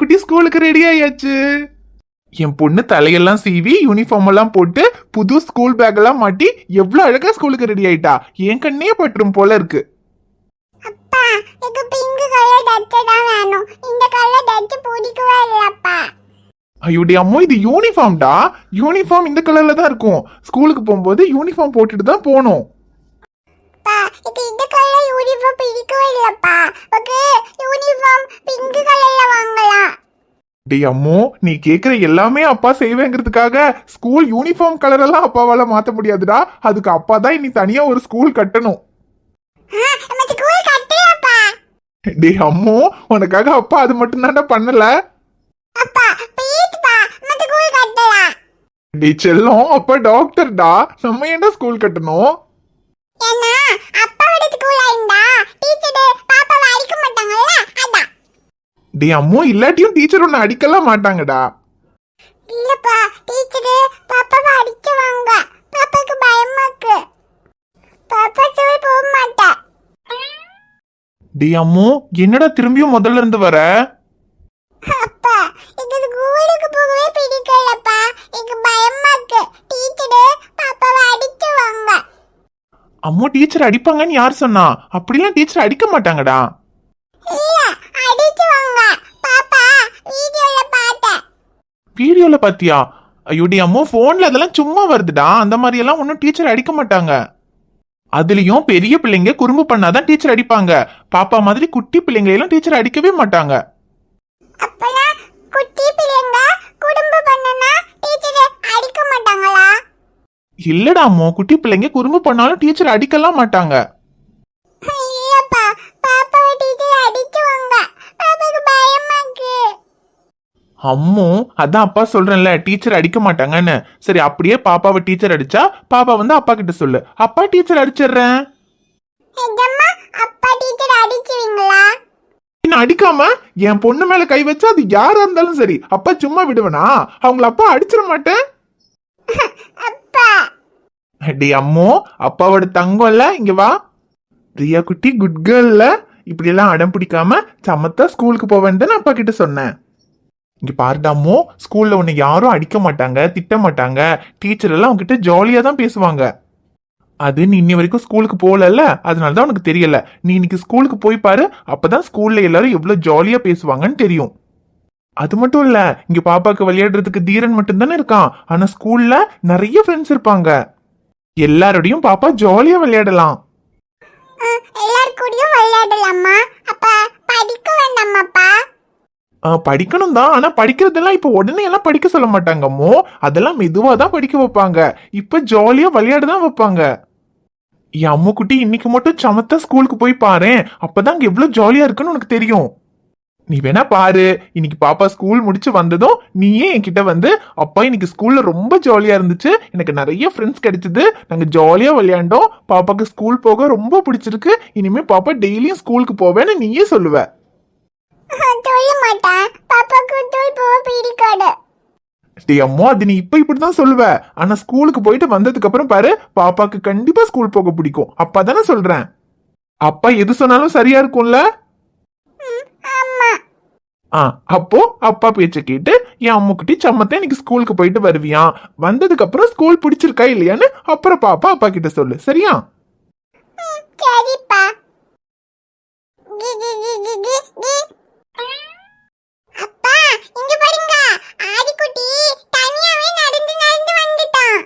குட்டி ஸ்கூலுக்கு ரெடி ஆயாச்சு. என் பொண்ணு தலையெல்லாம் சீவி யூனிஃபார்ம் எல்லாம் போட்டு புது ஸ்கூல் பேக் எல்லாம் மாட்டி எவ்வளவு அழகா ஸ்கூலுக்கு ரெடி ஆயிட்டா. என் கண்ணே பற்றும் போல இருக்கு. அப்பா எனக்கு பிங்க் கலர் டச்சு தான் வேணும். இந்த கலர் டச்சு பிடிக்கவே இல்லப்பா ஐயோடி அம்மோ இது யூனிஃபார்ம்டா யூனிஃபார்ம் இந்த கலர்ல தான் இருக்கும். ஸ்கூலுக்கு போகும்போது யூனிஃபார்ம் போட்டுட்டு தான் போகணும். அப்பா எனக்கு இந்த கலர் யூனிஃபார்ம் பிடிக்கவே இல்லப்பா டேய் அம்மோ நீ கேக்குற எல்லாமே அப்பா செய்வேங்கிறதுக்காக ஸ்கூல் யூனிஃபார்ம் கலர் எல்லாம் அப்பாவால மாத்த முடியாதுடா. அதுக்கு அப்பா தான் இனி தனியா ஒரு ஸ்கூல் கட்டணும். டேய் அம்மோ உனக்காக அப்பா அது மட்டும் தான்டா பண்ணல. அப்பா டேய் செல்லம் அப்பா டாக்டர்டா நம்ம ஏன்டா ஸ்கூல் கட்டணும்? ஏன்னா அப்பாவோட ஸ்கூல்ல இருந்தா டீச்சர் பாப்பாவை அடிக்க மாட்டாங்கல்ல அதான் டேய் அம்மோ இல்லாட்டியும் டீச்சர் உன்னை அடிக்கலாம் மாட்டாங்கடா. இல்லப்பா டீச்சர் பாப்பாவை அடிச்சுவாங்க. பாப்பாக்கு பயமா இருக்கு. பாப்பா ஸ்கூல் போக மாட்டா. டேய் அம்மோ என்னடா திரும்பியும் முதல்ல இருந்து வர? அப்பா எனக்கு ஸ்கூலுக்கு போகவே பிடிக்கலப்பா. எனக்கு பயமா இருக்கு. டீச்சர் பாப்பாவை அடிச்சுவாங்க. அம்மோ டீச்சர் அடிப்பாங்கன்னு யார் சொன்னா? அப்படிலாம் டீச்சர் அடிக்க மாட்டாங்கடா. இல்ல அடிச்சுவாங்க பாப்பா வீடியோல பார்த்தேன் வீடியோல பாத்தியா? ஐயோடி அம்மோ போன்ல அதெல்லாம் சும்மா வருதுடா. அந்த மாதிரி எல்லாம் ஒன்னும் டீச்சர் அடிக்க மாட்டாங்க. அதுலயும் பெரிய பிள்ளைங்க குறும்பு பண்ணாதான் டீச்சர் அடிப்பாங்க. பாப்பா மாதிரி குட்டி பிள்ளைங்களெல்லாம் டீச்சர் அடிக்கவே மாட்டாங்க. இல்லடா அம்மோ. குட்டி பிள்ளைங்க குறும்பு பண்ணாலும் டீச்சர் அடிக்கலாம் மாட்டாங்க. அம்மோ அதான் அப்பா சொல்றேன்ல டீச்சர் அடிக்க மாட்டாங்கன்னு. சரி அப்படியே பாப்பாவை டீச்சர் அடிச்சா பாப்பா வந்து அப்பா கிட்ட சொல்லு. அப்பா டீச்சர் அடிச்சிடுறேன். நிஜமா அப்பா டீச்சர் அடிச்சுவீங்களா நான் அடிக்காம? என் பொண்ணு மேல கை வச்சா அது யாரா இருந்தாலும் சரி அப்பா சும்மா விடுவனா? அவங்கள அப்பா அடிச்சிட மாட்டேன். அப்பா. டே அம்மோ அப்பாவோட தங்கம்ல இங்க வா. ரியா குட்டி குட் கேர்ள்ல இப்படி எல்லாம் அடம் பிடிக்காம சமத்தா ஸ்கூலுக்கு போவேன்னு தானே அப்பா கிட்ட சொன்னேன். இங்க பாருடாமோ ஸ்கூலில் ஸ்கூல்ல உன்னை யாரும் அடிக்க மாட்டாங்க திட்ட மாட்டாங்க. டீச்சர் எல்லாம் உன்கிட்ட ஜாலியா தான் பேசுவாங்க. அது நீ இன்னி வரைக்கும் ஸ்கூலுக்கு போகலல்ல? அதனால தான் உனக்கு தெரியல. நீ இன்னைக்கு ஸ்கூலுக்கு போய் பாரு அப்பதான் ஸ்கூல்ல எல்லாரும் எவ்வளவு ஜாலியா பேசுவாங்கன்னு தெரியும். அது மட்டும் இல்ல இங்க பாப்பாக்கு விளையாடுறதுக்கு தீரன் மட்டும் தானே இருக்கான். ஆனா ஸ்கூல்ல நிறைய ஃப்ரெண்ட்ஸ் இருப்பாங்க. எல்லாரோடையும் பாப்பா ஜாலியா விளையாடலாம். எல்லார் கூடயும் விளையாடலாமா அப்பா படிக்க வேண்டாமாப்பா படிக்கணும் தான் ஆனா படிக்கிறதெல்லாம் இப்ப உடனே எல்லாம் படிக்க சொல்ல மாட்டாங்கம்மோ அதெல்லாம் மெதுவா தான் படிக்க வைப்பாங்க. இப்ப ஜாலியா விளையாட தான் வைப்பாங்க. என் அம்மு குட்டி இன்னைக்கு மட்டும் சமத்தா ஸ்கூலுக்கு போய் பாரேன். அப்பதான் அங்க எவ்வளவு ஜாலியா இருக்குன்னு உனக்கு தெரியும். நீ வேணா பாரு. இன்னைக்கு பாப்பா ஸ்கூல் முடிச்சு வந்ததும் நீயே என்கிட்ட வந்து அப்பா இன்னைக்கு ஸ்கூல்ல ரொம்ப ஜாலியா இருந்துச்சு. எனக்கு நிறைய ஃப்ரெண்ட்ஸ் கிடைச்சது. நாங்க ஜாலியா விளையாண்டோம். பாப்பாக்கு ஸ்கூல் போக ரொம்ப பிடிச்சிருக்கு. இனிமே பாப்பா டெய்லியும் ஸ்கூலுக்கு போவேன்னு நீயே சொல்லுவ. சொல்ல மாட்டேன். பாப்பாக்கு தூள் போக பிடிக்காது. டேய் அம்மா அது நீ இப்ப இப்படிதான் சொல்லுவ. ஆனா ஸ்கூலுக்கு போயிட்டு வந்ததுக்கு அப்புறம் பாரு பாப்பாக்கு கண்டிப்பா ஸ்கூல் போக பிடிக்கும். அப்பா தானே சொல்றேன். அப்பா எது சொன்னாலும் சரியா இருக்கும்ல? ஆ அப்போ அப்பா பேச்ச கேட்டு என் அம்முக்குட்டி சம்மத்தை இன்னைக்கு ஸ்கூலுக்கு போயிட்டு வருவியா? வந்ததுக்கு அப்புறம் ஸ்கூல் பிடிச்சிருக்கா இல்லையான்னு அப்புறம் பாப்பா அப்பா கிட்ட சொல்லு. சரியா ம், சரிப்பா கி, கி, கி, கி, கி, கி. அப்பா இங்க பாருங்க ஆதிக்குட்டி தனியாவே நடந்து நடந்து வந்துட்டான்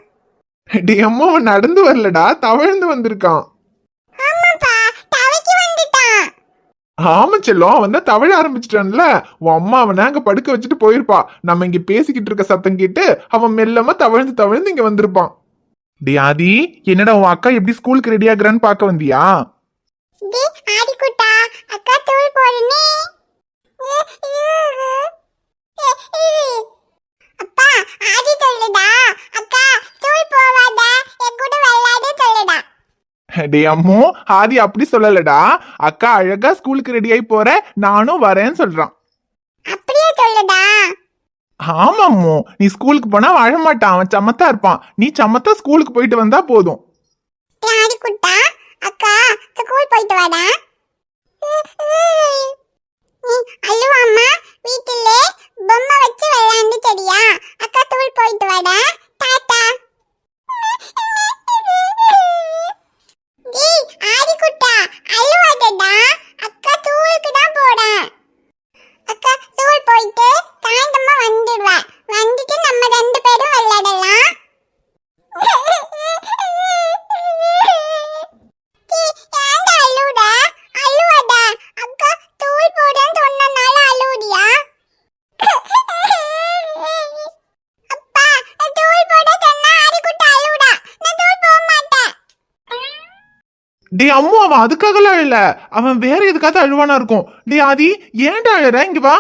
டேய் அம்மா அவன் நடந்து வரலடா தவழ்ந்து வந்திருக்கான். ஆமா செல்லம் அவன் தான் தவழ ஆரம்பிச்சிட்டான்ல. உன் அம்மா அவனை அங்க படுக்க வச்சுட்டு போயிருப்பா. நம்ம இங்க பேசிக்கிட்டு இருக்க சத்தம் கேட்டு அவன் மெல்லமா தவழ்ந்து தவழ்ந்து இங்க வந்திருப்பான். டே ஆதி என்னடா உன் அக்கா எப்படி ஸ்கூலுக்கு ரெடி ஆகுறான்னு பார்க்க வந்தியா? அப்பா ஆதி சொல்லுடா அக்கா தூள் போவாத என் கூட விளையாட சொல்லுடா டே அம்மோ ஆதி அப்படி சொல்லலடா. அக்கா அழகா ஸ்கூலுக்கு ரெடி ஆகி போற நானும் வரேன்னு சொல்றான். அப்படியே சொல்லுடா. ஆமா அம்மோ நீ ஸ்கூலுக்கு போனா அவன் அழமாட்டான் அவன் சமத்தா இருப்பான். நீ சமத்தா ஸ்கூலுக்கு போயிட்டு வந்தா போதும். அக்கா ஸ்கூல் போயிட்டு வாடா நீ அழுவாமா வீட்டில பொம்மை வச்சு விளையாண்டு சரியா அக்கா தூள் போயிட்டு வர டாடா டேய் ஆதிக்குட்டா அழுவாதடா அக்கா தூளுக்கு தான் போறேன் அக்கா தூள் போயிட்டு சாயந்தரமா வந்துடுவேன் வந்துட்டு நம்ம ரெண்டு பேரும் விளையாடலாம் டேய், ஏன்டா அழுவுற? அழுவாத. அக்கா தூள் போடுறேன்னு சொன்னனால அழுவுறியா? அப்பா, நான் தூள் போட சொன்னா ஆதிக்குட்டி அழுவுறா. நான் தூள் போட மாட்டேன். டேய் அம்மு அவன் அதுக்காகலாம் இல்ல. அவன் வேற எதுக்காவது அழுவானா இருக்கும். டேய் ஆதி ஏன்டா அழுற? இங்க வா.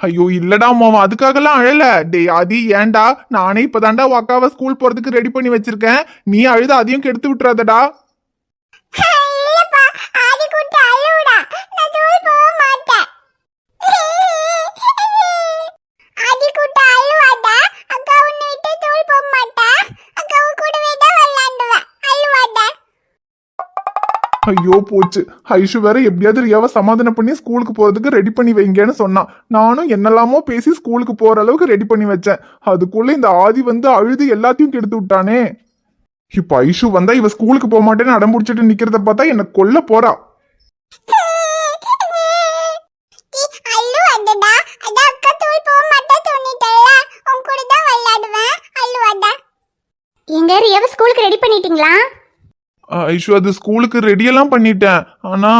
ஐயோ இல்லடா அவன் அதுக்காகலாம் அழல. டேய் ஆதி ஏன்டா? நானே இப்பதான்டா உன் அக்காவை ஸ்கூல் போறதுக்கு ரெடி பண்ணி வச்சிருக்கேன். நீ அழுது அதையும் கெடுத்து விட்டுறாதடா இல்லப்பா ஆதிக்குட்டி அழுவுடா நான் தூள் போக மாட்டேன் ஆதிக்குட்டி அழுவாதா அக்கா உன்னை விட்டு தூள் போக மாட்டேன் அக்கா உன் கூடவே தான் விளையாண்டுவேன் அழுவாதா ஐயோ போச்சு. ஐஷு வேற எப்படியாவது ரியாவை சமாதானம் பண்ணி ஸ்கூலுக்கு போறதுக்கு ரெடி பண்ணி வைங்கன்னு சொன்னான். நானும் என்னெல்லாமோ பேசி ஸ்கூலுக்கு போற அளவுக்கு ரெடி பண்ணி வச்சேன். அதுக்குள்ள இந்த ஆதி வந்து அழுது எல்லாத்தையும் கெடுத்து விட்டானே. இப்ப ஐஷு வந்தா இவ ஸ்கூலுக்கு போக மாட்டேன்னு அடம் பிடிச்சிட்டு நிக்கிறத பார்த்தா என்ன கொல்ல போறா. எங்க ரியாவை ஸ்கூலுக்கு ரெடி பண்ணிட்டீங்களா? ஐஷு அது ஸ்கூலுக்கு ரெடியெல்லாம் பண்ணிட்டேன். ஆனா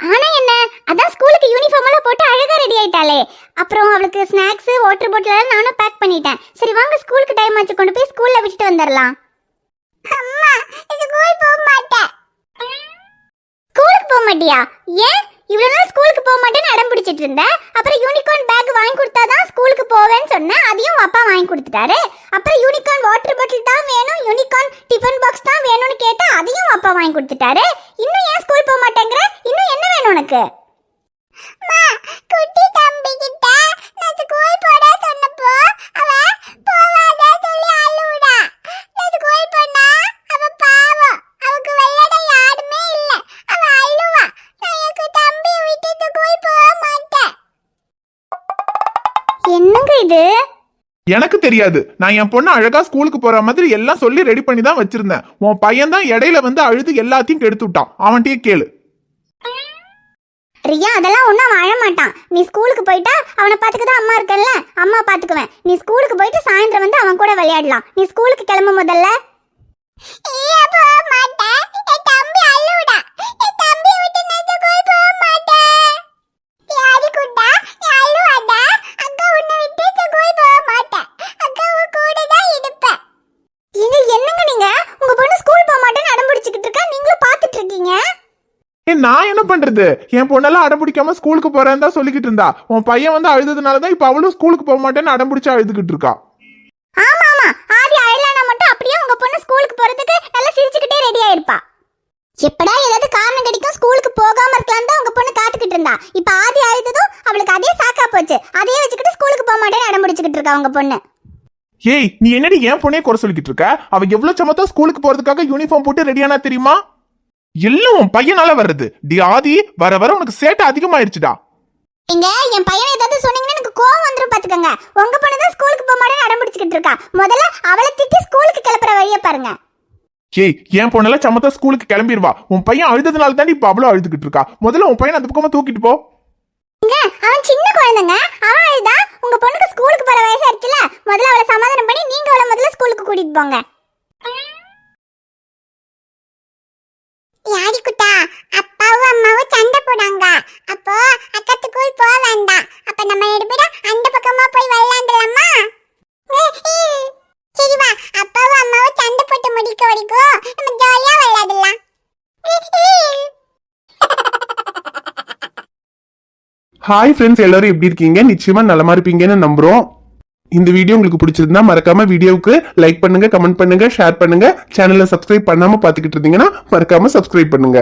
ஆனா என்ன? அதான் ஸ்கூலுக்கு யூனிஃபார்ம் எல்லாம் போட்டு அழகா ரெடி ஆயிட்டாளே. அப்புறம் அவளுக்கு ஸ்நாக்ஸ் வாட்டர் பாட்டில் எல்லாம் நானும் பேக் பண்ணிட்டேன். சரி வாங்க ஸ்கூலுக்கு டைம் ஆச்சு. கொண்டு போய் ஸ்கூல்ல விட்டுட்டு வந்துடலாம் அம்மா இது ஸ்கூல் போக மாட்டேன். ஸ்கூலுக்கு போக மாட்டியா? ஏன்? இவ்வளவு நாள் ஸ்கூலுக்கு போக மாட்டேன்னு அடம் பிடிச்சிட்டு இருந்தேன் அப்புறம் யூனிகார்ன் பேக் வாங்கி கொடுத்தாதான் ஸ்கூலுக்கு போவேன்னு சொன்னேன் அதையும் அப்பா வாங்கி கொடுத்துட்டாரு. அப்புறம் யூனிகார்ன் வாட்டர் பாட்டில் தான் வேணும் யூனிகார்ன் டிஃபன் பாக்ஸ் தான் வேணும்னு கேட்டா அதையும் அப்பா வாங்கி கொடுத்துட்டாரு. இன்னும் ஏன் ஸ்கூல் போக மாட்டேங்கிற? இன்னும் என்ன வேணும் உனக்கு? குட்டி நான் ஸ்கூல் போட சொன்னப்போ அவ போவாத சொல்லி அழுவுடா நான் ஸ்கூல் போனா அவ பாவம் அவக்கு விளையாட யாருமே இல்ல அவ அழுவா நான் எனக்கு தம்பி விட்டு ஸ்கூல் போக மாட்டேன் என்னங்க இது? எனக்கு தெரியாது. நான் என் பொண்ணு அழகா ஸ்கூலுக்கு போற மாதிரி எல்லாம் சொல்லி ரெடி பண்ணி தான் வச்சிருந்தேன். உன் பையன் தான் இடையில வந்து அழுது எல்லாத்தையும் கெடுத்து விட்டான். அவன்கிட்டயே கேளு. ரியா அதெல்லாம் ஒன்றும் அவன் மாட்டான். நீ ஸ்கூலுக்கு போயிட்டா அவனை பார்த்துக்க தான் அம்மா இருக்கல்ல? அம்மா பார்த்துக்குவேன். நீ ஸ்கூலுக்கு போயிட்டு சாயந்தரம் வந்து அவன் கூட விளையாடலாம். நீ ஸ்கூலுக்கு கிளம்ப முதல்ல இல்ல போக மாட்டேன் என் தம்பி அழுவுடா என் தம்பி விட்டு நான் ஸ்கூல் போக மாட்டேன் யாரு குட்டா நீ அழுவாதா அக்கா உன்னை விட்டு ஸ்கூல் போக மாட்டேன் அக்கா உன் கூட தான் இருப்பேன் இது என்னங்க நீங்க உங்க பொண்ணு ஸ்கூல் போக மாட்டேன்னு அடம் பிடிச்சிக்கிட்டு இருக்கா நீங்களும் பார்த்துட்டு இருக்கீங்க நான் என்ன பண்றது? என் பொண்ணெல்லாம் அடம் பிடிக்காம ஸ்கூலுக்கு போறேன்னு தான் சொல்லிக்கிட்டு இருந்தா. உன் பையன் வந்து அழுததுனால தான் இப்ப அவளும் ஸ்கூலுக்கு போக மாட்டேன்னு அடம் பிடிச்சு அழுதுகிட்டு இருக்கா. ஆமா ஆமா. ஆதி அழலானா மட்டும் அப்படியே உங்க பொண்ணு ஸ்கூலுக்கு போறதுக்கு நல்லா சிரிச்சுக்கிட்டே ரெடி ஆயிருப்பா. எப்படா ஏதாவது காரணம் கிடைக்கும் ஸ்கூலுக்கு போகாம இருக்கலாம் தான் உங்க பொண்ணு காத்துக்கிட்டு இருந்தா. இப்ப ஆதி அழுததும் அவளுக்கு அதே சாக்கா போச்சு. அதையே வச்சுக்கிட்டு ஸ்கூலுக்கு போக மாட்டேன்னு அடம் பிடிச்சிக்கிட்டு இருக்கா உங்க பொண்ணு. ஏய் நீ என்னடி என் பொண்ணே குறை சொல்லிக்கிட்டு இருக்க? அவ எவ்வளவு சமத்தா ஸ்கூலுக்கு போறதுக்காக யூனிஃபார்ம் போட்டு ரெடியானா தெரியுமா? எல்லாம் உன் பையனால வர்றது டி ஆதி வர வர உனக்கு சேட்டை அதிகமாயிருச்சுடா. இங்க என் பையன் ஏதாவது சொன்னீங்கன்னா எனக்கு கோவம் வந்துரும் பாத்துக்கோங்க. உங்க பொண்ணு தான் ஸ்கூலுக்கு போக மாட்டேன்னு அடம் பிடிச்சிக்கிட்டு இருக்கா. முதல்ல அவளை திட்டி ஸ்கூலுக்கு கிளப்புற வழியை பாருங்க. ஏய் என் பொண்ணெல்லாம் சமத்தா ஸ்கூலுக்கு கிளம்பிடுவா உன் பையன் அழுததுனால தாண்டி இப்ப அவ்வளவு அழுதுகிட்டு இருக்கா. முதல்ல உன் பையன் அந்த பக்கமா தூக்கிட்டு போ. இங்க அவன் சின்ன குழந்தைங்க. அவன் அழுதா உங்க பொண்ணுக்கு ஸ்கூலுக்கு போற வயசாயிருச்சுல முதல்ல அவளை சமாதானம் பண்ணி நீங்க அவளை முதல்ல ஸ்கூலுக்கு கூட்டிட்டு போங்க யாரு குட்டா அப்பாவும் அம்மாவும் சண்டை போடாங்க அப்போ அக்கா ஸ்கூல் போக வேண்டாம் அப்ப நம்ம ரெண்டு பேரும் அந்த பக்கமா போய் விளையாண்டலாமா சரி வா அப்பாவும் அம்மாவும் சண்டை போட்டு முடிக்க வரைக்கும் நம்ம ஜாலியா விளையாடலாம் ஹாய் ஃப்ரெண்ட்ஸ் எல்லாரும் எப்படி இருக்கீங்க? நிச்சயமா நலமா இருப்பீங்கன்னு நம்புறோம். இந்த வீடியோ உங்களுக்கு பிடிச்சிருந்தா மறக்காம வீடியோவுக்கு லைக் பண்ணுங்க கமெண்ட் பண்ணுங்க ஷேர் பண்ணுங்க. சேனலை சப்ஸ்கிரைப் பண்ணாம பாத்துக்கிட்டு இருந்தீங்கன்னா மறக்காம சப்ஸ்கிரைப் பண்ணுங்க.